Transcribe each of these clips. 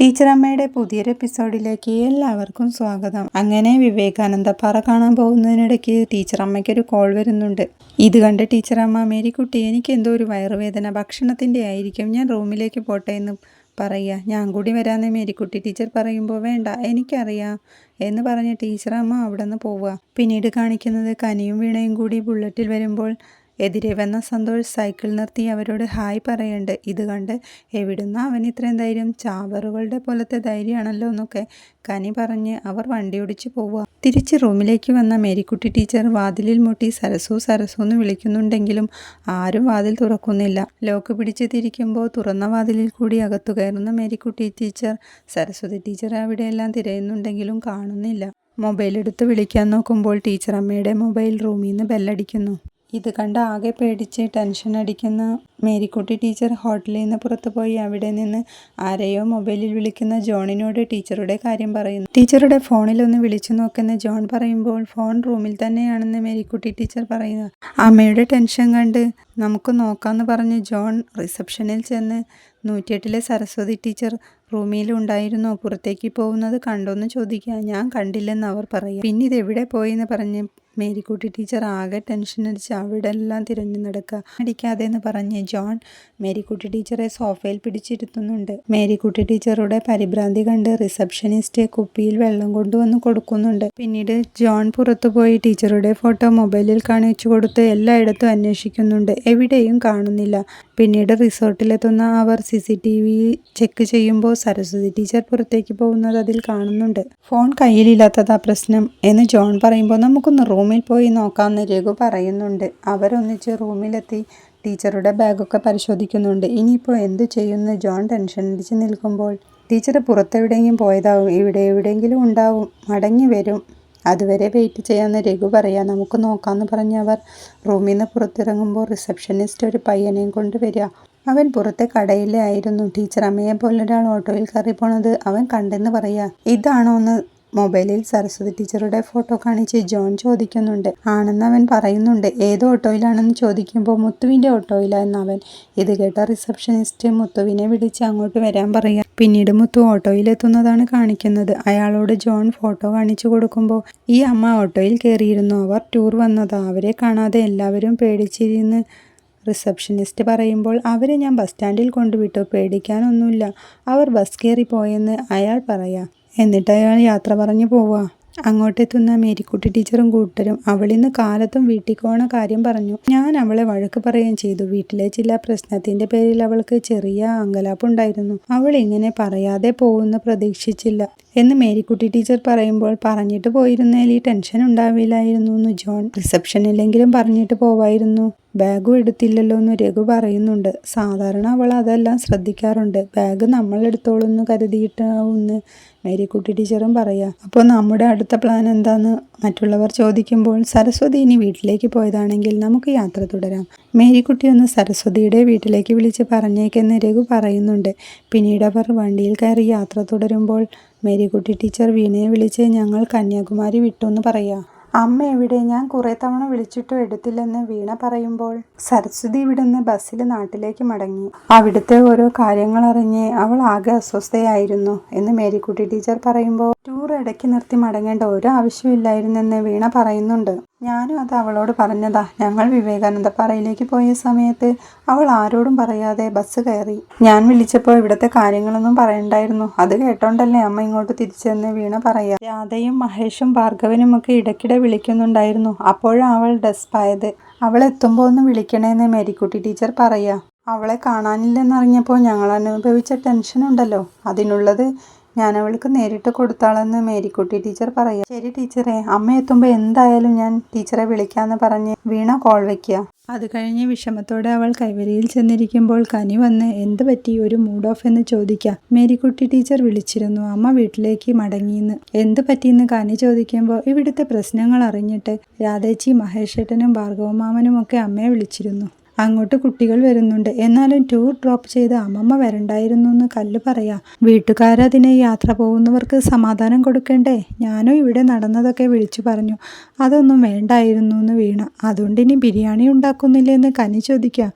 Teacher അമ്മയുടെ പുതിയൊരു എപ്പിസോഡിലേക്ക് എല്ലാവർക്കും സ്വാഗതം. അങ്ങനെ വിവേകാനന്ദ പാറ കാണാൻ പോകുന്നതിനിടയ്ക്ക് ടീച്ചർ അമ്മയ്ക്ക് ഒരു കോൾ വരുന്നുണ്ട്. ഇത് കണ്ട് ടീച്ചർ അമ്മ മേരിക്കുട്ടി എനിക്ക് എന്തോ ഒരു വയറുവേദന. ഭക്ഷണത്തിന്റെ ആയിരിക്കും. ഞാൻ റൂമിലേക്ക് പോട്ടെ എന്ന് പറയുക. ഞാൻ കൂടി വരാമെന്ന് മേരിക്കുട്ടി ടീച്ചർ പറയുമ്പോൾ വേണ്ട. എനിക്കറിയാം എന്ന് പറഞ്ഞ് ടീച്ചർ അമ്മ അവിടെ നിന്ന് പോവുക. പിന്നീട് കാണിക്കുന്നത് കനിയും വീണയും കൂടി ബുള്ളറ്റിൽ വരുമ്പോൾ എതിരെ വന്ന സന്തോഷ് സൈക്കിൾ നിർത്തി അവരോട് ഹായ് പറയേണ്ട. ഇത് കണ്ട് എവിടുന്ന അവൻ ഇത്രയും ധൈര്യം? ചാവറുകളുടെ പോലത്തെ ധൈര്യമാണല്ലോ എന്നൊക്കെ കനി പറഞ്ഞ് അവർ വണ്ടി ഓടിച്ച് പോവുക. തിരിച്ച് റൂമിലേക്ക് വന്ന മേരിക്കുട്ടി ടീച്ചർ വാതിലിൽ മുട്ടി സരസു സരസു എന്ന് വിളിക്കുന്നുണ്ടെങ്കിലും ആരും വാതിൽ തുറക്കുന്നില്ല. ലോക്ക് പിടിച്ച് തിരിക്കുമ്പോൾ തുറന്ന വാതിലിൽ കൂടി അകത്തു കയറുന്ന മേരിക്കുട്ടി ടീച്ചർ സരസ്വതി ടീച്ചർ അവിടെയെല്ലാം തിരയുന്നുണ്ടെങ്കിലും കാണുന്നില്ല. മൊബൈൽ എടുത്ത് വിളിക്കാൻ നോക്കുമ്പോൾ ടീച്ചർ അമ്മയുടെ മൊബൈൽ റൂമിൽ നിന്ന് ബെല്ലടിക്കുന്നു. ഇത് കണ്ട് ആകെ പേടിച്ച് ടെൻഷൻ അടിക്കുന്ന മേരിക്കുട്ടി ടീച്ചർ ഹോട്ടലിൽ നിന്ന് പുറത്തു പോയി അവിടെ നിന്ന് ആരെയോ മൊബൈലിൽ വിളിക്കുന്ന ജോണിനോട് ടീച്ചറുടെ കാര്യം പറയുന്നു. ടീച്ചറുടെ ഫോണിൽ ഒന്ന് വിളിച്ചു നോക്കുന്ന ജോൺ പറയുമ്പോൾ ഫോൺ റൂമിൽ തന്നെയാണെന്ന് മേരിക്കുട്ടി ടീച്ചർ പറയുന്നു. അമ്മയുടെ ടെൻഷൻ കണ്ട് നമുക്ക് നോക്കാമെന്ന് പറഞ്ഞ് ജോൺ റിസപ്ഷനിൽ ചെന്ന് നൂറ്റിയെട്ടിലെ സരസ്വതി ടീച്ചർ റൂമിലുണ്ടായിരുന്നോ? പുറത്തേക്ക് പോകുന്നത് കണ്ടോന്ന് ചോദിക്കുക. ഞാൻ കണ്ടില്ലെന്ന് അവർ പറയും പിന്നെ ഇത് എവിടെ പോയി എന്ന് പറഞ്ഞ് മേരിക്കുട്ടി ടീച്ചർ ആകെ ടെൻഷൻ അടിച്ച് അവിടെ എല്ലാം തിരഞ്ഞു നടക്കുക. അടിക്കാതെ എന്ന് പറഞ്ഞ് ജോൺ മേരിക്കുട്ടി ടീച്ചറെ സോഫയിൽ പിടിച്ചിരുത്തുന്നുണ്ട്. മേരിക്കുട്ടി ടീച്ചറുടെ പരിഭ്രാന്തി കണ്ട് റിസപ്ഷനിസ്റ്റ് കുപ്പിയിൽ വെള്ളം കൊണ്ടുവന്ന് കൊടുക്കുന്നുണ്ട്. പിന്നീട് ജോൺ പുറത്തു പോയി ടീച്ചറുടെ ഫോട്ടോ മൊബൈലിൽ കാണിച്ചു കൊടുത്ത് എല്ലായിടത്തും അന്വേഷിക്കുന്നുണ്ട്. എവിടെയും കാണുന്നില്ല. പിന്നീട് റിസോർട്ടിലെത്തുന്ന അവർ C C T V check ചെയ്യുമ്പോൾ സരസ്വതി ടീച്ചർ പുറത്തേക്ക് പോകുന്നത് അതിൽ കാണുന്നുണ്ട്. ഫോൺ കയ്യിലില്ലാത്തതാ പ്രശ്നം എന്ന് ജോൺ പറയുമ്പോൾ നമുക്കൊന്ന് റൂമിൽ പോയി നോക്കാമെന്ന് രഘു പറയുന്നുണ്ട്. അവരൊന്നിച്ച് റൂമിലെത്തി ടീച്ചറുടെ ബാഗൊക്കെ പരിശോധിക്കുന്നുണ്ട്. ഇനിയിപ്പോൾ എന്തു ചെയ്യുമെന്ന് ജോൺ ടെൻഷൻ അടിച്ച് നിൽക്കുമ്പോൾ ടീച്ചർ പുറത്തെവിടെയെങ്കിലും പോയതാവും. ഇവിടെ എവിടെയെങ്കിലും ഉണ്ടാവും. മടങ്ങി വരും. അതുവരെ വെയിറ്റ് ചെയ്യാമെന്ന് രഘു പറയാം. നമുക്ക് നോക്കാമെന്ന് പറഞ്ഞ് അവർ റൂമിൽ നിന്ന് പുറത്തിറങ്ങുമ്പോൾ റിസപ്ഷനിസ്റ്റ് ഒരു പയ്യനെയും കൊണ്ട് വരിക. അവൻ പുറത്തെ കടയിലായിരുന്നു ടീച്ചർ അമ്മയെ ഒരാൾ ഓട്ടോയിൽ കയറി പോണത് അവൻ കണ്ടെന്ന് പറയാ. ഇതാണോ എന്ന് മൊബൈലിൽ സരസ്വതി ടീച്ചറുടെ ഫോട്ടോ കാണിച്ച് ജോൺ ചോദിക്കുന്നുണ്ട്. ആണെന്ന് അവൻ പറയുന്നുണ്ട്. ഏത് ഓട്ടോയിലാണെന്ന് ചോദിക്കുമ്പോൾ മുത്തുവിന്റെ ഓട്ടോയിലായിരുന്നു അവൻ. ഇത് കേട്ട റിസപ്ഷനിസ്റ്റ് മുത്തുവിനെ വിളിച്ച് അങ്ങോട്ട് വരാൻ പറയാം. പിന്നീട് മുത്തു ഓട്ടോയിലെത്തുന്നതാണ് കാണിക്കുന്നത്. അയാളോട് ജോൺ ഫോട്ടോ കാണിച്ചു കൊടുക്കുമ്പോൾ ഈ അമ്മ ഓട്ടോയിൽ കയറിയിരുന്നു അവർ ടൂർ വന്നതാ. അവരെ കാണാതെ എല്ലാവരും പേടിച്ചിരുന്ന് റിസപ്ഷനിസ്റ്റ് പറയുമ്പോൾ അവരെ ഞാൻ ബസ് സ്റ്റാൻഡിൽ കൊണ്ടുവിട്ടു പേടിക്കാനൊന്നുമില്ല. അവർ ബസ് കയറി പോയെന്ന് അയാൾ പറയാം. എന്നിട്ട് അയാൾ യാത്ര പറഞ്ഞു പോവുക അങ്ങോട്ടെത്തുന്ന മേരിക്കുട്ടി ടീച്ചറും കൂട്ടരും അവളിന്ന് കാലത്തും വീട്ടിൽ കാര്യം പറഞ്ഞു. ഞാൻ അവളെ വഴക്ക് പറയുകയും ചെയ്തു. വീട്ടിലെ ചില പ്രശ്നത്തിന്റെ പേരിൽ അവൾക്ക് ചെറിയ അങ്കലാപ്പുണ്ടായിരുന്നു. അവൾ ഇങ്ങനെ പറയാതെ പോകുന്ന പ്രതീക്ഷിച്ചില്ല. എന്ന് മേരിക്കുട്ടി ടീച്ചർ പറയുമ്പോൾ പറഞ്ഞിട്ട് പോയിരുന്നേൽ ഈ ടെൻഷൻ ഉണ്ടാവില്ലായിരുന്നു എന്ന് ജോൺ റിസപ്ഷനിലെങ്കിലും പറഞ്ഞിട്ട് പോവായിരുന്നു. ബാഗും എടുത്തില്ലല്ലോ എന്ന് രഘു പറയുന്നുണ്ട്. സാധാരണ അവൾ അതെല്ലാം ശ്രദ്ധിക്കാറുണ്ട്. ബാഗ് നമ്മൾ എടുത്തോളൂ എന്ന് കരുതിയിട്ടാവുമെന്ന് മേരിക്കുട്ടി ടീച്ചറും പറയാം. അപ്പോൾ നമ്മുടെ അടുത്ത പ്ലാൻ എന്താന്ന് മറ്റുള്ളവർ ചോദിക്കുമ്പോൾ സരസ്വതി ഇനി വീട്ടിലേക്ക് പോയതാണെങ്കിൽ നമുക്ക് യാത്ര തുടരാം. മേരിക്കുട്ടി ഒന്ന് സരസ്വതിയുടെ വീട്ടിലേക്ക് വിളിച്ച് പറഞ്ഞേക്കെന്ന് രഘു പറയുന്നുണ്ട്. പിന്നീട് അവർ വണ്ടിയിൽ കയറി യാത്ര തുടരുമ്പോൾ മേരിക്കുട്ടി ടീച്ചർ വീണയെ വിളിച്ച് ഞങ്ങൾ കന്യാകുമാരി വിട്ടു എന്ന് പറയാം. അമ്മ എവിടെ? ഞാൻ കുറെ തവണ വിളിച്ചിട്ടും എടുത്തില്ലെന്ന് വീണ പറയുമ്പോൾ സരസ്വതി ഇവിടുന്ന് ബസ്സിൽ നാട്ടിലേക്ക് മടങ്ങി. അവിടുത്തെ ഓരോ കാര്യങ്ങൾ അറിഞ്ഞ് അവൾ ആകെ അസ്വസ്ഥയായിരുന്നു എന്ന് മേരിക്കുട്ടി ടീച്ചർ പറയുമ്പോൾ ടൂർ ഇടയ്ക്ക് നിർത്തി മടങ്ങേണ്ട ഒരു ആവശ്യമില്ലായിരുന്നെന്ന് വീണ പറയുന്നുണ്ട്. ഞാനും അത് അവളോട് പറഞ്ഞതാ. ഞങ്ങൾ വിവേകാനന്ദ പാറയിലേക്ക് പോയ സമയത്ത് അവൾ ആരോടും പറയാതെ ബസ് കയറി. ഞാൻ വിളിച്ചപ്പോൾ ഇവിടുത്തെ കാര്യങ്ങളൊന്നും പറയണ്ടായിരുന്നു. അത് കേട്ടോണ്ടല്ലേ അമ്മ ഇങ്ങോട്ട് തിരിച്ചെന്ന് വീണ പറയാ. രാധയും മഹേഷും ഭാർഗവനും ഒക്കെ ഇടയ്ക്കിടെ വിളിക്കുന്നുണ്ടായിരുന്നു. അപ്പോഴാണ് അവൾ ഡെസ്പായത് അവൾ എത്തുമ്പോൾ ഒന്ന് വിളിക്കണേന്ന് മേരിക്കുട്ടി ടീച്ചർ പറയാ. അവളെ കാണാനില്ലെന്നറിഞ്ഞപ്പോൾ ഞങ്ങൾ അനുഭവിച്ച ടെൻഷൻ ഉണ്ടല്ലോ. അതിനുള്ളത് ഞാൻ അവൾക്ക് നേരിട്ട് കൊടുത്താളെന്ന് മേരിക്കുട്ടി ടീച്ചർ പറയാം ശരി ടീച്ചറെ അമ്മ എത്തുമ്പോൾ എന്തായാലും ഞാൻ ടീച്ചറെ വിളിക്കാമെന്ന് പറഞ്ഞ് വീണ കോൾ വയ്ക്കുക. അത് കഴിഞ്ഞ് വിഷമത്തോടെ അവൾ കൈവരിയിൽ ചെന്നിരിക്കുമ്പോൾ കനി വന്ന് എന്ത് പറ്റി? ഒരു മൂഡ് ഓഫ് എന്ന് ചോദിക്കാം. മേരിക്കുട്ടി ടീച്ചർ വിളിച്ചിരുന്നു. അമ്മ വീട്ടിലേക്ക് മടങ്ങിയെന്ന് എന്ത് പറ്റിയെന്ന് കനി ചോദിക്കുമ്പോൾ ഇവിടുത്തെ പ്രശ്നങ്ങൾ അറിഞ്ഞിട്ട്. രാധേച്ചി മഹേഷേട്ടനും ഭാർഗവമാമനും ഒക്കെ അമ്മയെ വിളിച്ചിരുന്നു. അങ്ങോട്ട് കുട്ടികൾ വരുന്നുണ്ട്. എന്നാലും ടൂർ ഡ്രോപ്പ് ചെയ്ത് അമ്മമ്മ വരണ്ടായിരുന്നു എന്ന് കല്ല് പറയാം. വീട്ടുകാരതിനെ യാത്ര പോകുന്നവർക്ക് സമാധാനം കൊടുക്കണ്ടേ? ഞാനും ഇവിടെ നടന്നതൊക്കെ വിളിച്ചു പറഞ്ഞു. അതൊന്നും വേണ്ടായിരുന്നു എന്ന് വീണ. അതുകൊണ്ട് ഇനി ബിരിയാണി ഉണ്ടാക്കുന്നില്ലെന്ന് കനി ചോദിക്കുക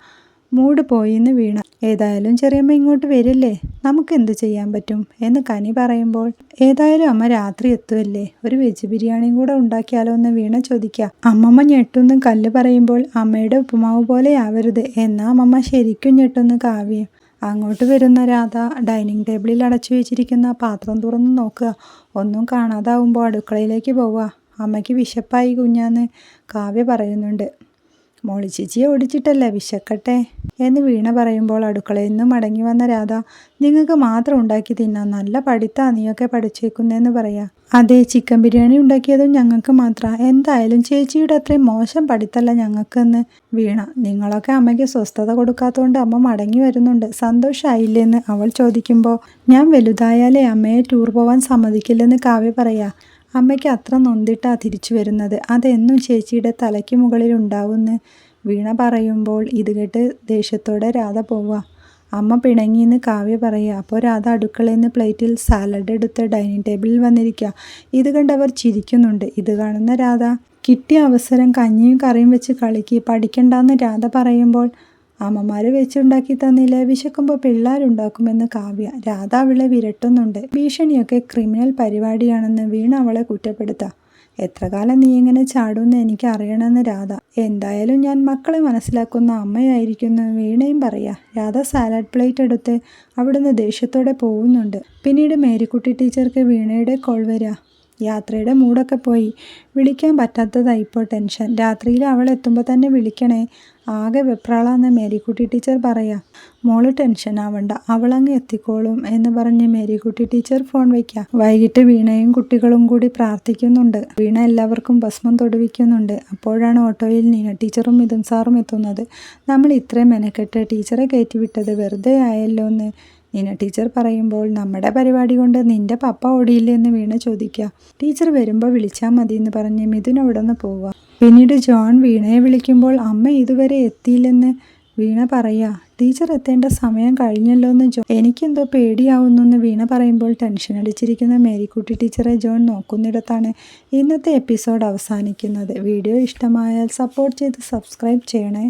മൂഡ് പോയിന്ന് വീണ. ഏതായാലും ചെറിയമ്മ ഇങ്ങോട്ട് വരില്ലേ? നമുക്ക് എന്ത് ചെയ്യാൻ പറ്റും? എന്ന് കനി പറയുമ്പോൾ ഏതായാലും അമ്മ രാത്രി എത്തുമല്ലേ ഒരു വെജ് ബിരിയാണിയും കൂടെ ഉണ്ടാക്കിയാലോ എന്ന് വീണ ചോദിക്കുക. അമ്മമ്മ ഞെട്ടുന്നും കല്ല് പറയുമ്പോൾ അമ്മയുടെ ഉപ്പുമാവ് പോലെ ആവരുത്. എന്നാ അമ്മമ്മ ശരിക്കും ഞെട്ടുന്നു കാവ്യം. അങ്ങോട്ട് വരുന്ന രാധ ഡൈനിങ് ടേബിളിൽ അടച്ചു വെച്ചിരിക്കുന്ന പാത്രം തുറന്ന് നോക്കുക. ഒന്നും കാണാതാവുമ്പോൾ അടുക്കളയിലേക്ക് പോവുക. അമ്മയ്ക്ക് വിശപ്പായി കുഞ്ഞാന്ന് കാവ്യ പറയുന്നുണ്ട്. മോളി ചേച്ചിയെ ഓടിച്ചിട്ടല്ലേ വിശക്കട്ടെ? എന്ന് വീണ പറയുമ്പോൾ അടുക്കളയിൽ നിന്നും മടങ്ങി വന്ന രാധ നിങ്ങൾക്ക് മാത്രം ഉണ്ടാക്കി തിന്നാൻ നല്ല പഠിത്താ നീയൊക്കെ പഠിച്ചേക്കുന്നതെന്ന് പറയാം. അതെ ചിക്കൻ ബിരിയാണി ഉണ്ടാക്കിയതും ഞങ്ങൾക്ക് മാത്രം. എന്തായാലും ചേച്ചിയുടെ അത്രയും മോശം പഠിത്തല്ല ഞങ്ങൾക്കെന്ന്. വീണ നിങ്ങളൊക്കെ അമ്മയ്ക്ക് സ്വസ്ഥത കൊടുക്കാത്തതുകൊണ്ട് അമ്മ മടങ്ങി വരുന്നുണ്ട്. സന്തോഷമായില്ലെന്ന് അവൾ ചോദിക്കുമ്പോൾ ഞാൻ വലുതായാലേ അമ്മയെ ടൂർ പോവാൻ സമ്മതിക്കില്ലെന്ന് കാവ്യ പറയാ. അമ്മയ്ക്ക് അത്ര നൊന്തിട്ടാ തിരിച്ചു വരുന്നത്. അതെന്നും ചേച്ചിയുടെ തലയ്ക്ക് മുകളിൽ ഉണ്ടാവുമെന്ന് വീണ പറയുമ്പോൾ ഇത് കേട്ട് ദേഷ്യത്തോടെ രാധ പോവുക. അമ്മ പിണങ്ങിയെന്ന് കാവ്യ പറയുക. അപ്പോൾ രാധ അടുക്കളയിൽ നിന്ന് പ്ലേറ്റിൽ സാലഡ് എടുത്ത് ഡൈനിങ് ടേബിളിൽ വന്നിരിക്കുക. ഇത് കണ്ടവർ ചിരിക്കുന്നുണ്ട്. ഇത് കാണുന്ന രാധ കിട്ടിയ അവസരം കഞ്ഞിയും കറിയും വെച്ച് കളിക്ക്. പഠിക്കണ്ടെന്ന് രാധ പറയുമ്പോൾ അമ്മമാര് വെച്ചുണ്ടാക്കി തന്നില്ല? വിശക്കുമ്പോൾ പിള്ളേരുണ്ടാക്കുമെന്ന് കാവ്യ രാധ അവളെ വിരട്ടുന്നുണ്ട്. ഭീഷണിയൊക്കെ ക്രിമിനൽ പരിപാടിയാണെന്ന് വീണ അവളെ കുറ്റപ്പെടുത്താം. എത്ര കാലം നീ ഇങ്ങനെ ചാടുമെന്ന് എനിക്ക് അറിയണമെന്ന് രാധ. എന്തായാലും ഞാൻ മക്കളെ മനസ്സിലാക്കുന്ന അമ്മയായിരിക്കുന്നു വീണയും പറയാ. രാധ സാലഡ് പ്ലേറ്റ് എടുത്ത് അവിടുന്ന് ദേഷ്യത്തോടെ പോകുന്നുണ്ട്. പിന്നീട് മേരിക്കുട്ടി ടീച്ചർക്ക് വീണയുടെ കോൾ വരിക യാത്രയുടെ മൂടൊക്കെ പോയി. വിളിക്കാൻ പറ്റാത്തതായി ഇപ്പോൾ ടെൻഷൻ. രാത്രിയിൽ അവൾ എത്തുമ്പോൾ തന്നെ വിളിക്കണേ. ആകെ വെപ്രാളാന്ന് മേരിക്കുട്ടി ടീച്ചർ പറയാ. മോൾ ടെൻഷൻ ആവണ്ട. അവളങ്ങ് എത്തിക്കോളും എന്ന് പറഞ്ഞ് മേരിക്കുട്ടി ടീച്ചർ ഫോൺ വയ്ക്കുക വൈകിട്ട് വീണയും കുട്ടികളും കൂടി പ്രാർത്ഥിക്കുന്നുണ്ട്. വീണ എല്ലാവർക്കും ഭസ്മം തൊടുവിക്കുന്നുണ്ട്. അപ്പോഴാണ് ഓട്ടോയിൽ നീന ടീച്ചറും മിഥുൻ സാറും എത്തുന്നത്. നമ്മൾ ഇത്രയും മെനക്കെട്ട് ടീച്ചറെ കയറ്റിവിട്ടത് വെറുതെ ആയല്ലോ എന്ന് നീന ടീച്ചർ പറയുമ്പോൾ നമ്മുടെ പരിപാടി കൊണ്ട് നിന്റെ പപ്പ ഓടിയില്ലെന്ന് വീണ ചോദിക്കുക ടീച്ചർ വരുമ്പോൾ വിളിച്ചാൽ മതി എന്ന് പറഞ്ഞ് മിഥുൻ അവിടെ നിന്ന് പോവുക പിന്നീട് ജോൺ വീണയെ വിളിക്കുമ്പോൾ അമ്മ ഇതുവരെ എത്തിയില്ലെന്ന് വീണ പറയാ. ടീച്ചർ എത്തേണ്ട സമയം കഴിഞ്ഞല്ലോ എന്ന് ജോ എനിക്കെന്തോ പേടിയാവുന്നു എന്ന് വീണ പറയുമ്പോൾ ടെൻഷൻ അടിച്ചിരിക്കുന്ന മേരിക്കുട്ടി ടീച്ചറെ ജോൺ നോക്കുന്നിടത്താണ് ഇന്നത്തെ എപ്പിസോഡ് അവസാനിക്കുന്നത്. വീഡിയോ ഇഷ്ടമായാൽ സപ്പോർട്ട് ചെയ്ത് സബ്സ്ക്രൈബ് ചെയ്യണേ.